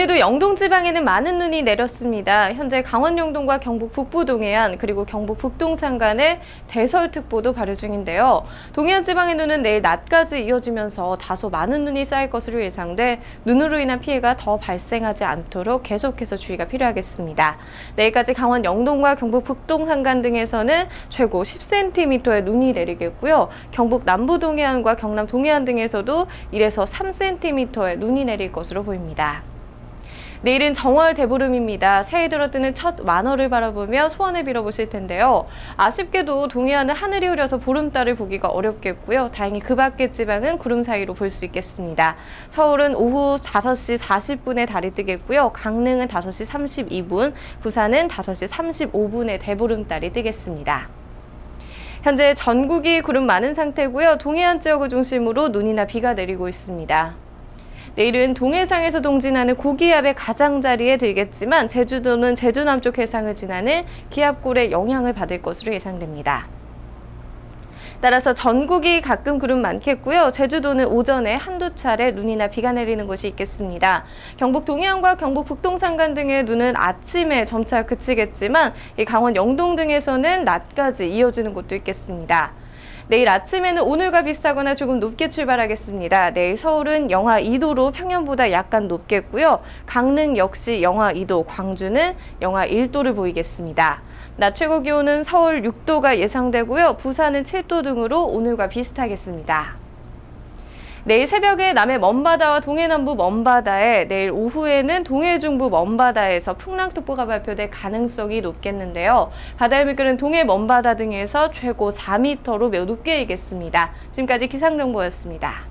오늘 영동 지방에는 많은 눈이 내렸습니다. 현재 강원 영동과 경북 북부 동해안 그리고 경북 북동 산간에 대설특보도 발효 중인데요. 동해안 지방의 눈은 내일 낮까지 이어지면서 다소 많은 눈이 쌓일 것으로 예상돼 눈으로 인한 피해가 더 발생하지 않도록 계속해서 주의가 필요하겠습니다. 내일까지 강원 영동과 경북 북동 산간 등에서는 최고 10cm의 눈이 내리겠고요. 경북 남부 동해안과 경남 동해안 등에서도 1에서 3cm의 눈이 내릴 것으로 보입니다. 내일은 정월 대보름입니다. 새해 들어뜨는 첫 만월을 바라보며 소원을 빌어보실 텐데요. 아쉽게도 동해안은 하늘이 흐려서 보름달을 보기가 어렵겠고요. 다행히 그 밖의 지방은 구름 사이로 볼 수 있겠습니다. 서울은 오후 5시 40분에 달이 뜨겠고요. 강릉은 5시 32분, 부산은 5시 35분에 대보름달이 뜨겠습니다. 현재 전국이 구름 많은 상태고요. 동해안 지역을 중심으로 눈이나 비가 내리고 있습니다. 내일은 동해상에서 동진하는 고기압의 가장자리에 들겠지만 제주도는 제주 남쪽 해상을 지나는 기압골의 영향을 받을 것으로 예상됩니다. 따라서 전국이 가끔 구름 많겠고요. 제주도는 오전에 한두 차례 눈이나 비가 내리는 곳이 있겠습니다. 경북 동해안과 경북 북동 산간 등의 눈은 아침에 점차 그치겠지만 이 강원 영동 등에서는 낮까지 이어지는 곳도 있겠습니다. 내일 아침에는 오늘과 비슷하거나 조금 높게 출발하겠습니다. 내일 서울은 영하 2도로 평년보다 약간 높겠고요. 강릉 역시 영하 2도, 광주는 영하 1도를 보이겠습니다. 낮 최고 기온은 서울 6도가 예상되고요. 부산은 7도 등으로 오늘과 비슷하겠습니다. 내일 새벽에 남해 먼바다와 동해남부 먼바다에 내일 오후에는 동해 중부 먼바다에서 풍랑특보가 발표될 가능성이 높겠는데요. 바다의 물결은 동해 먼바다 등에서 최고 4m로 매우 높게 일겠습니다. 지금까지 기상정보였습니다.